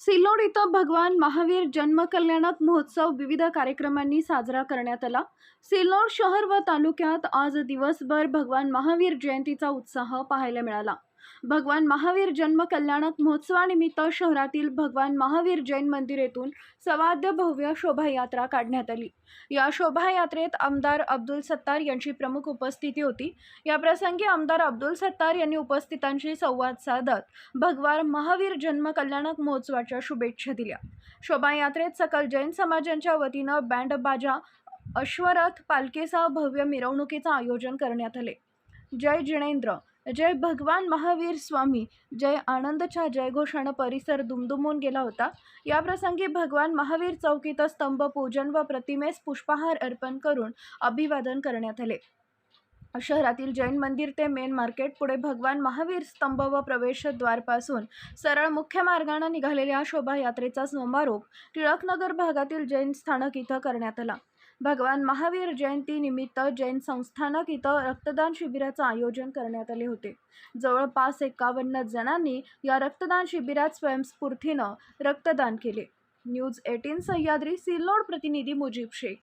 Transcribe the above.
सिल्लोड इथं भगवान महावीर जन्मकल्याणक महोत्सव विविध कार्यक्रमांनी साजरा करण्यात आला. सिल्लोड शहर व तालुक्यात आज दिवसभर भगवान महावीर जयंतीचा उत्साह पाहायला मिळाला. भगवान महावीर जन्म कल्याणक महोत्सवानिमित्त शहरातील भगवान महावीर जैन मंदिर येथून सवाद्य भव्य शोभायात्रा काढण्यात आली. या शोभायात्रेत आमदार अब्दुल सत्तार यांची प्रमुख उपस्थिती होती. या प्रसंगी आमदार अब्दुल सत्तार यांनी उपस्थितांशी संवाद साधत भगवान महावीर जन्म कल्याणक महोत्सवाच्या शुभेच्छा दिल्या. शोभायात्रेत सकल जैन समाजांच्या वतीनं बँड बाजा अश्वरथ पालखीसह भव्य मिरवणुकीचं आयोजन करण्यात आले. जय जिनेंद्र जय भगवान महावीर स्वामी जय आनंदच्या जयघोषानं परिसर दुमदुमून गेला होता. याप्रसंगी भगवान महावीर चौकीत स्तंभ पूजन व प्रतिमेस पुष्पहार अर्पण करून अभिवादन करण्यात आले. शहरातील जैन मंदिर ते मेन मार्केट पुढे भगवान महावीर स्तंभ व प्रवेशद्वारपासून सरळ मुख्य मार्गाने निघालेल्या शोभायात्रेचा समारोप टिळकनगर भागातील जैन स्थानक इथं करण्यात आला. भगवान महावीर जयंतीनिमित्त जैन संस्थानक इथं रक्तदान शिबिराचं आयोजन करण्यात आले होते. जवळपास एकावन्न जणांनी या रक्तदान शिबिरात स्वयंस्फूर्तीनं रक्तदान केले. न्यूज एटीन सह्याद्री सिल्लोड प्रतिनिधी मुजीब शेख.